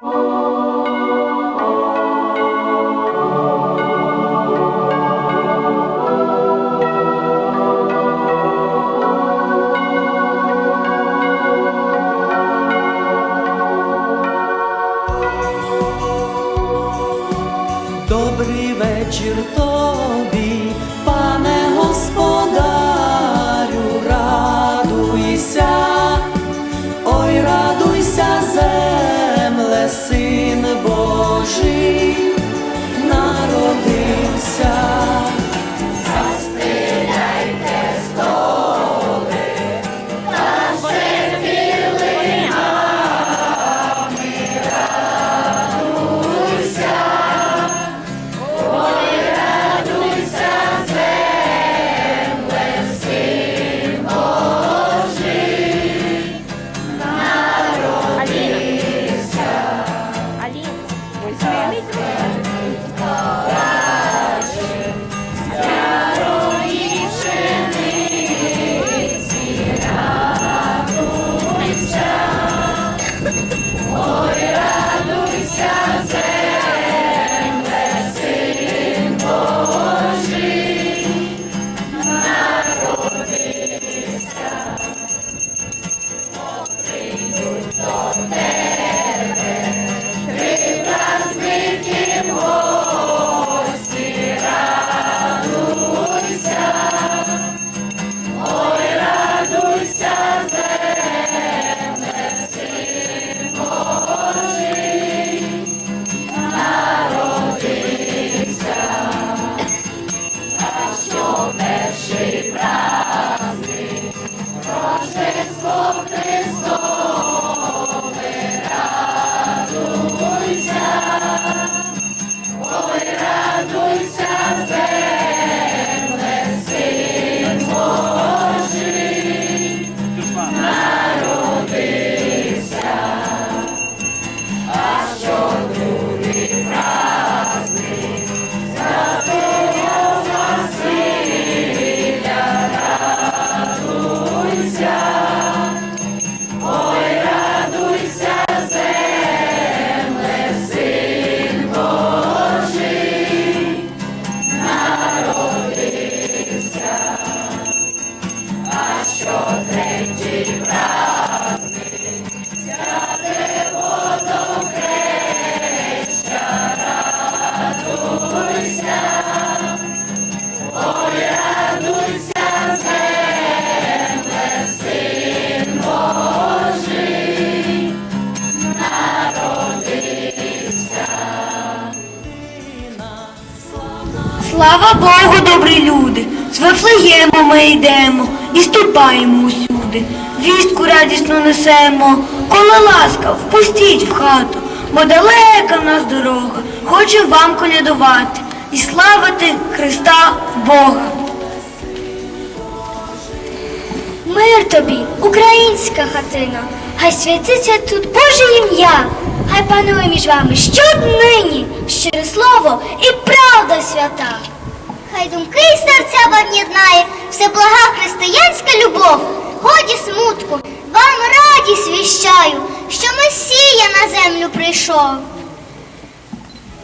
Добрий Слава Богу, добрі люди! З Вифлеєму ми йдемо і ступаємо усюди. Вістку радісно несемо, коли ласка, впустіть в хату, бо далека в нас дорога, хочу вам колядувати і славити Христа Бога. Мир тобі, українська хатина, хай святиться тут Боже ім'я, хай панує між вами щоднині щире слово і правда свята. Хай думки і серця вам єднає, все блага християнська любов. Годі смутку, вам радість віщаю, що Месія на землю прийшов.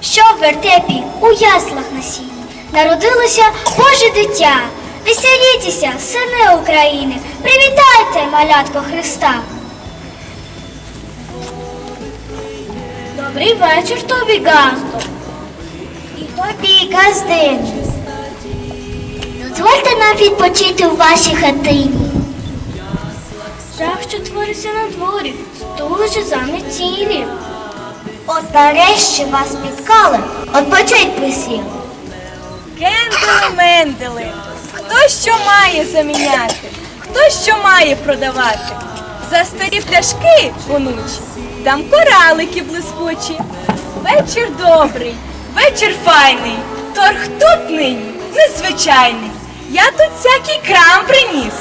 Що в вертепі у яслах на сіні народилося Боже дитя. Веселітеся, сини України, привітайте малятко Христа. Добрий вечір тобі, Газдо. І тобі, газдин. Дозвольте нам відпочити у вашій хатині. Жах, що твориться на дворі, стужі заметілі. От нарешті вас спіткали, отпочить присів. Кендели мендели, хто що має заміняти, хто що має продавати. За старі пляшки, онучі, дам коралики блискучі. Вечір добрий, вечір файний, торг тут нині незвичайний. Я тут всякий крам приніс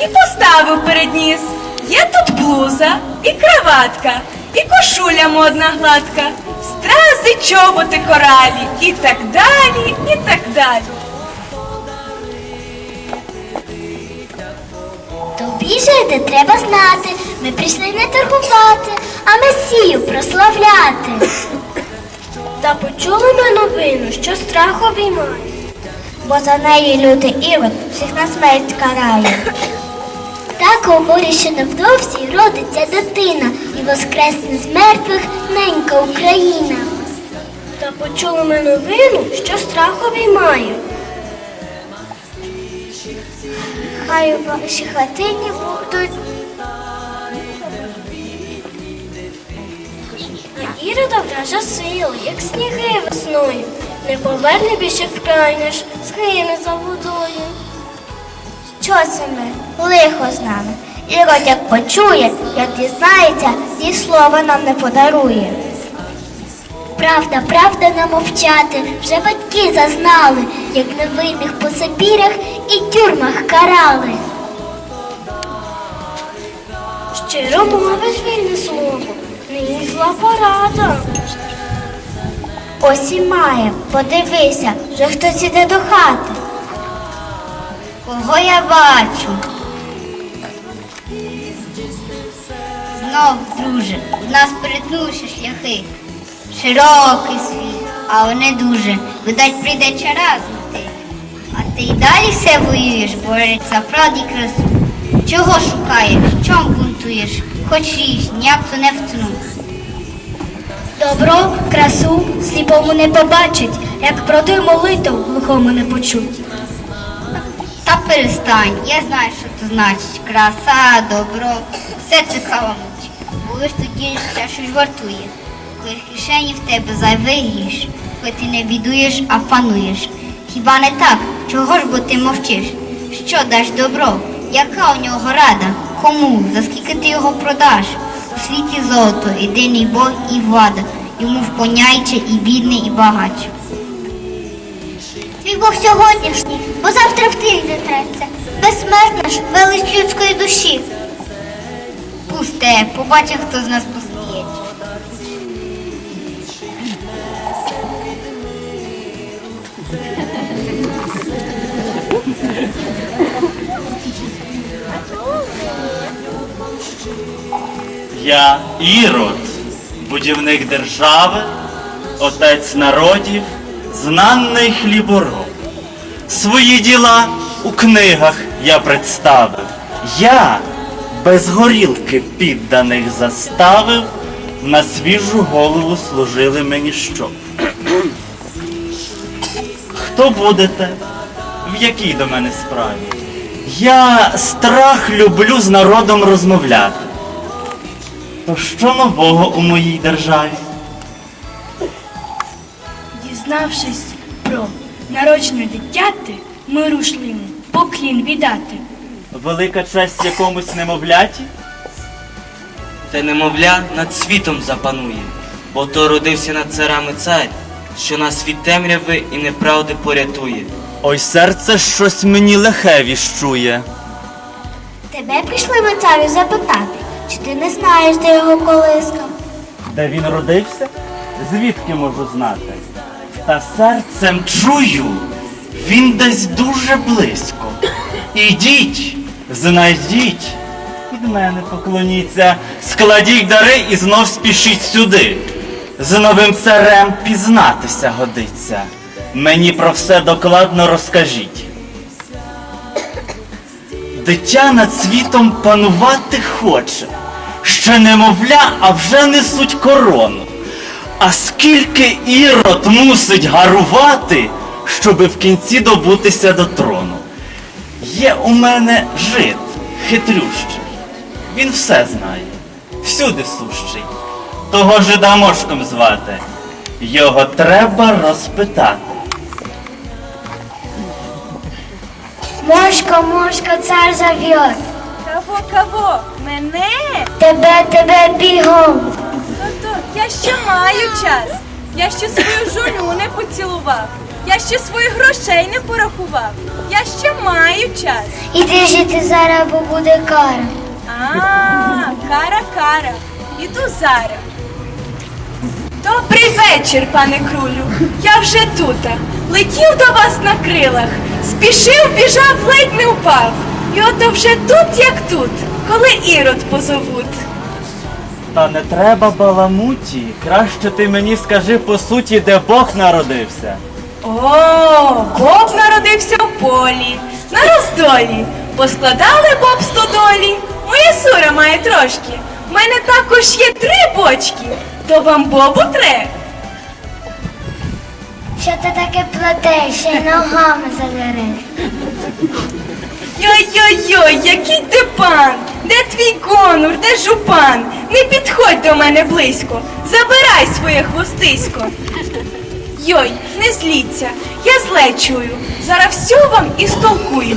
і поставив перед ніс. Є тут блуза і краватка, і кошуля модна гладка, стрази, чоботи коралі, і так далі, і так далі. Тобі жити треба знати, Ми прийшли не торгувати, а Месію прославляти. Та почули ми новину, що страх обіймає. Бо за неї люди Ірод всіх на смерть карає. Так говорять, що невдовзі родиться дитина і воскресне з мертвих ненька Україна. Та почули ми новину, що страх обіймає. Хай у вашій хатині будуть. А Ірода вража сила, як сніги весною. Не поверне більше в край наш, згине за водою. Що це ми? Лихо з нами. Ірод як почує, як дізнається, і слова нам не подарує. Правда, правда не мовчати, вже батьки зазнали, як невинних по Сибірах і тюрмах карали. Щиро мовиш вільне слово, нині зла порада. Ось і має, подивися, вже хтось іде до хати. Кого я бачу? Знов, друже, в нас перетнувши шляхи. Широкий світ, а не дуже. Видать, прийде час знайти. А ти й далі все воюєш, бореться за правді красу. Чого шукаєш? Чом бунтуєш? Хоч річ, ніяк то не втну. Добро, красу сліпому не побачить, як проти молитв глухому не почуть. Та перестань, я знаю, що це значить. Краса, добро, все це Бо лиш тоді життя щось вартує. Коли кишені в тебе зайвий гіш, коли ти не бідуєш, а пануєш. Хіба не так? Чого ж бо ти мовчиш? Що даш добро? Яка у нього рада? Кому? За скільки ти його продаш? У світі золото, єдиний Бог і влада. Йому вклоняйче і бідний, і багач. Твій Бог сьогоднішній, бо завтра в тих зітреться. Безсмертна ж велич людської душі. Пусте, побачив, хто з нас посміє. Я Ірод, будівник держави, отець народів, знаний хлібороб. Свої діла у книгах я представив. Я без горілки підданих заставив, на свіжу голову служили мені що. Хто будете? В якій до мене справі? Я страх люблю з народом розмовляти. То що нового у моїй державі? Дізнавшись про народження дитяти, ми рушли йому поклін віддати. Велика честь якомусь немовляті? Та немовля над світом запанує, бо то родився над царами цар, що нас від темряви і неправди порятує. Ой, серце щось мені лихе віщує. Тебе прийшли ми царю запитати, чи ти не знаєш, де його колиска? Де він родився? Звідки можу знати? Та серцем чую, він десь дуже близько. Ідіть, знайдіть, від мене поклоніться, складіть дари і знов спішіть сюди. З новим царем пізнатися годиться. Мені про все докладно розкажіть. Дитя над світом панувати хоче. Ще немовля, а вже несуть корону. А скільки ірод мусить гарувати, щоби в кінці добутися до трону. Є у мене жид, хитрющий. Він все знає, всюди сущий. Того жида мошком звати. Його треба розпитати. Мошка, мошка, цар зовет. Кого, кого? Мене? Тебе, тебе бігом. То-то, я ще маю час. Я ще свою жоню не поцілував. Я ще своїх грошей не порахував. Я ще маю час. Іди жити зараз, бо буде кара. А, кара, кара. Іду зараз. Добрий вечір, пане крулю. Я вже тут. Летів до вас на крилах. Спішив, біжав, ледь не впав. І ото вже тут, як тут. коли ірод позовуть. Та не треба баламуті. Краще ти мені скажи по суті, де Бог народився. О, Боб народився в полі, на роздолі. Поскладали Боб стодолі. Моя сура має трошки. В мене також є три бочки. То вам Бобу тре. Що ти таке плетеш, ще й ногами задереш? Йой-йой-йой, який ти пан! Де твій конур, де жупан? Не підходь до мене близько, забирай своє хвостисько. Йой, не зліться, я зле чую, зараз всю вам і столкую.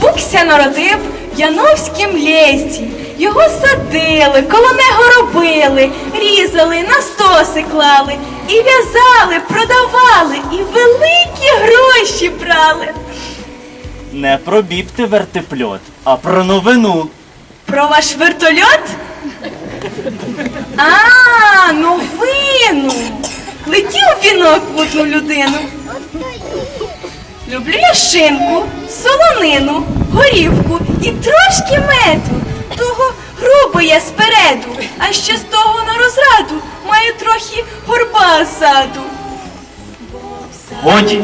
Букся народив в Яновськім лєсті. Його садили, коло нього робили, різали, на стоси клали, і в'язали, продавали, і великі гроші брали. Не про біб ти вертипльот, а про новину. Про ваш вертольот? А, новину. Летів вінок в одну людину. Люблю я шинку, солонину, горівку і трошки меду. Того грубо я спереду, а ще з того на розраду маю трохи горба ззаду. Годі,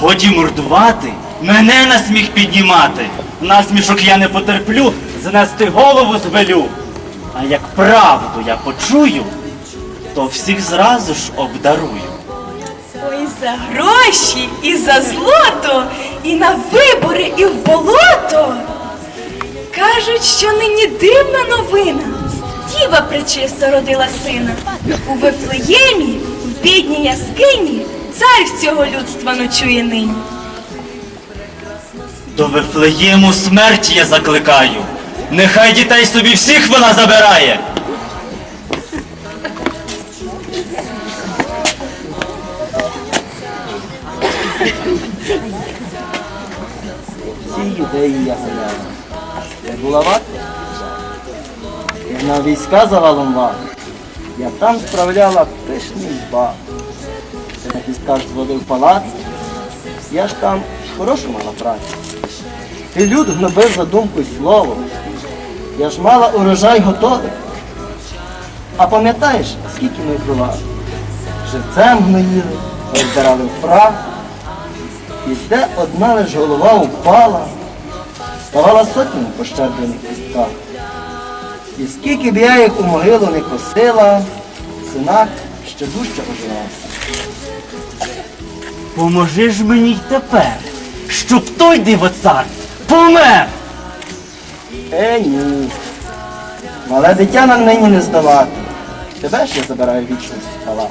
годі мордувати, мене на сміх піднімати. Насмішок я не потерплю, знести голову звелю. А як правду я почую, то всіх зразу ж обдарую. Ой, за гроші і за злото, і на вибори, і в болото. Кажуть, що нині дивна новина. Діва пречисто родила сина. У Вифлеємі, в бідній яскині, цар всього людства ночує нині. До Вифлеєму смерті я закликаю. Нехай дітей собі всіх вона забирає. Всій юдеї я ганяю. Я була варта, і на війська завалом вам. Я там справляла пишний. Ти на пісках зводив палац, я ж там хорошу мала працю. Ти люд гнобив за думку й слово. Я ж мала урожай готовий. А пам'ятаєш, скільки ми кровали? Живцем гноїли, розбирали в прах. І де одна лиш голова упала, ставала сотнями пощерблених кістках. І скільки б я їх у могилу не косила, синак ще дужче оживався. Поможи ж мені й тепер, щоб той дивоцар помер. Е, ні. Мале дитя нам нині не здавати. Тебе ж я забираю вічність палац.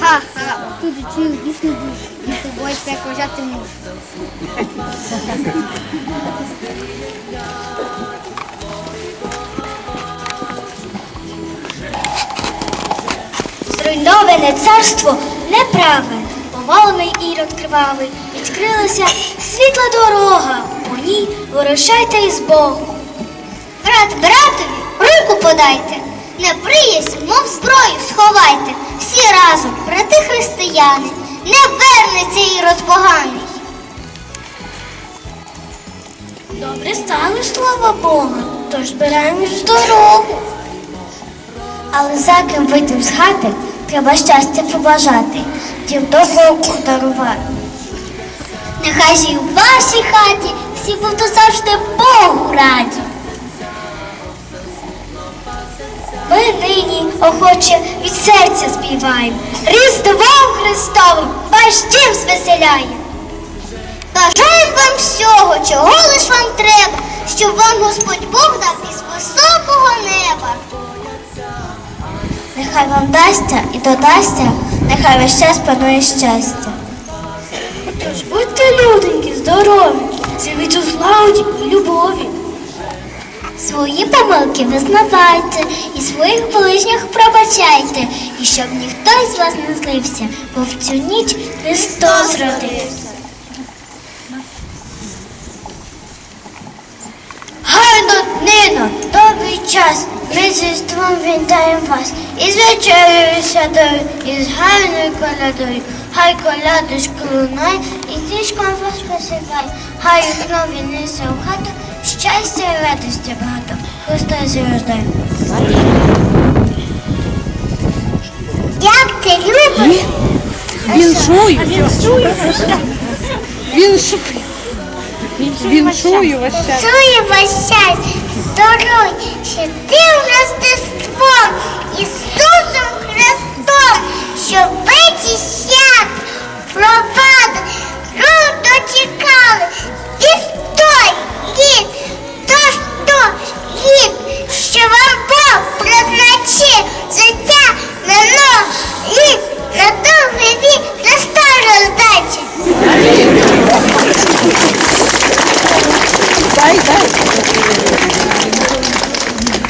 Ха-ха, тут дійсно тобою це кожати мушу. Зруйноване царство неправе, повалений ірод кривавий, відкрилася світла дорога, по ній вирушайте із Богу. Брат братові руку подайте, неприязнь, мов зброю сховайте. Всі разом, брати християни, не вернеться ірод поганий. Добре стало, слава Богу, тож збираємо ж дорогу. Але за ким вийти з хати, треба щастя побажати, дім доброку дарувати. Нехай же й у вашій хаті всі будуть завжди Богу раді. Ми нині охоче від серця співаємо. Різдвом Христовим ваш дім звеселяє. Бажаємо вам всього, чого лиш вам треба, щоб вам Господь Бог дав із високого неба. Нехай вам дасться і додасться, нехай весь час панує щастя. Тож будьте люденькі, здорові, живіть у славі і любові. Свої помилки визнавайте і своїх ближніх пробачайте, і щоб ніхто із вас не злився, бо в цю ніч Христос родився. Гарно днино, добрий час, ми з Різдвом вітаємо вас. І з вечерею святою, і з гарною колядою. Хай колядочка лунає, і тишком вас посипає. Хай вікно віднесе у хату, щастя і радості багато. Христос рождає. Як ти любиш? Він шую. Він шую. Він шую ваш час. Цує ваш час, здоров'я, святим Рождеством, Ісусом Христом, що петі свят, провади, рук дочекали, і сто то сто літ, що вам Бог призначив життя на новий літ, на довгий вік роздачі. Дай, дай.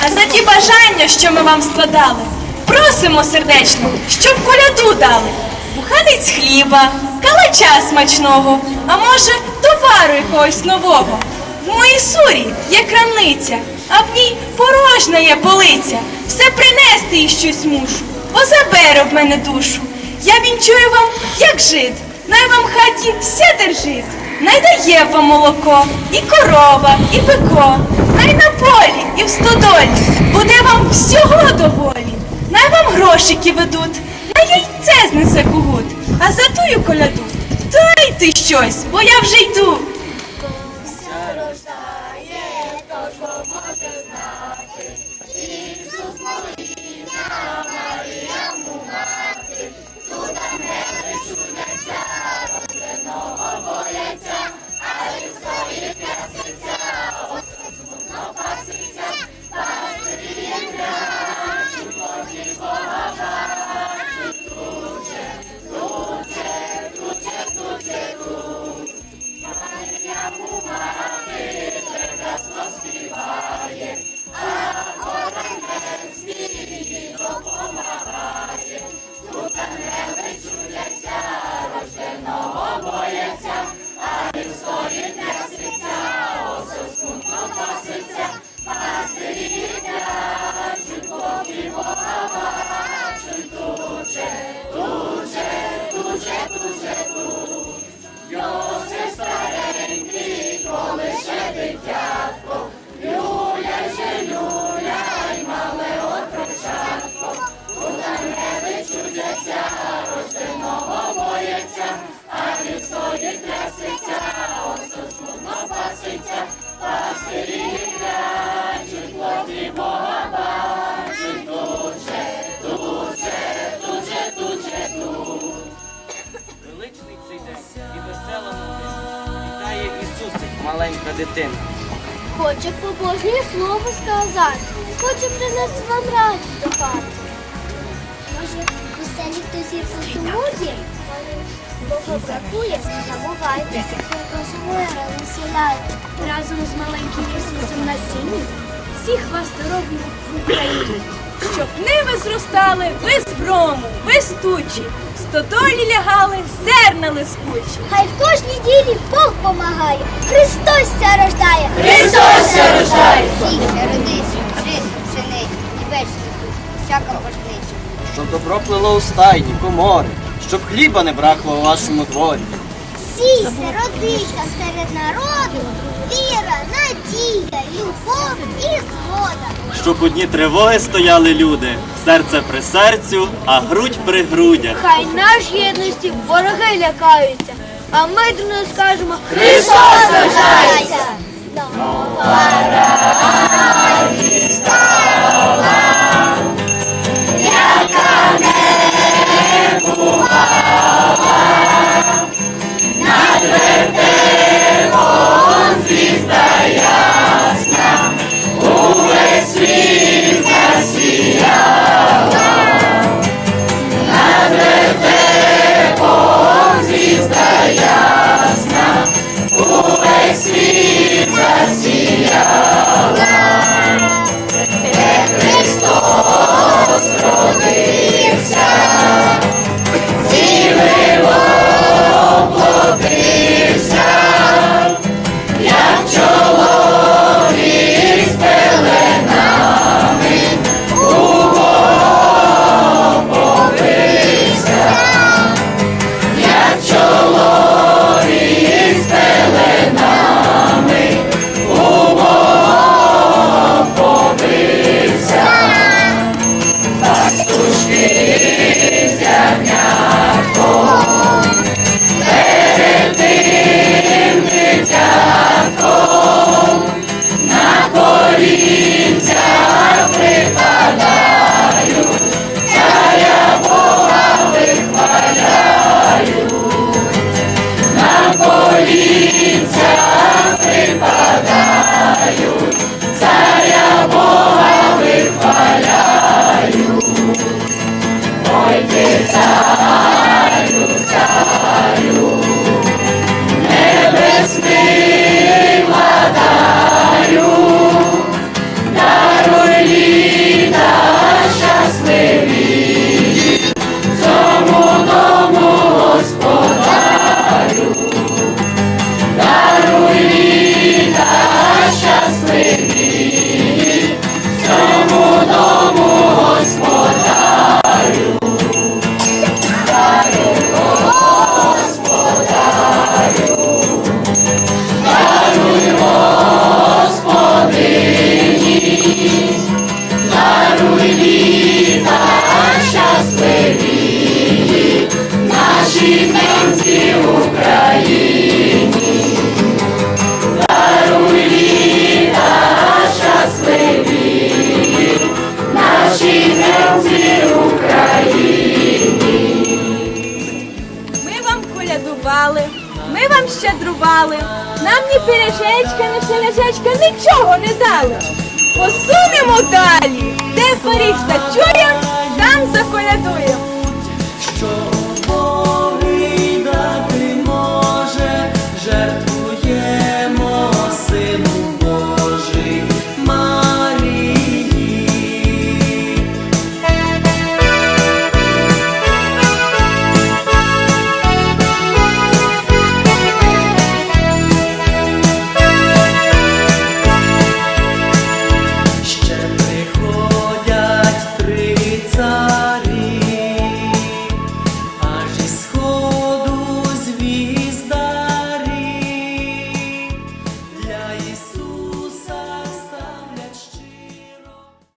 А за ті бажання, що ми вам складали, просимо сердечно, щоб коляду дали. Буханець хліба, калача смачного, а може, товару якогось нового. Моїй сурі є крамниця, а в ній порожня є полиця. Все принести і щось мушу, бо забере в мене душу. Я вінчую вам, як жит, най вам хаті все держить. Най дає вам молоко, і корова, і бико, най на полі і в стодолі буде вам всього доволі. Най вам грошики ведуть, на яйце знесе кугут, а за тую коляду дайте щось, бо я вже йду. das. Дитина. Хоче побожнє слово сказати, хоче принести вам радість до хати. Може, у селі хтось гірко сумує? Бога бракує, забувайте. Божеве, веселяйте. Разом з маленьким Ісусом на сіні всіх вас здоров'я в Україні. Щоб ниви зростали без грому, без тучі, в стодолі лягали зерна лискучі. Хай в кожній ділі Бог помагає. Христос ся рождає. Сійся, родися, жити, пшениці, і вечний суд, всяка. Щоб добро плило у стайні, комори, щоб хліба не бракло у вашому дворі. Сійся, родися серед народу. Віра, надія, любов і згода. Щоб у дні тривоги стояли люди, серце при серцю, а грудь при грудях. Хай наш єдності вороги лякаються, а ми до них скажемо Христос рождається!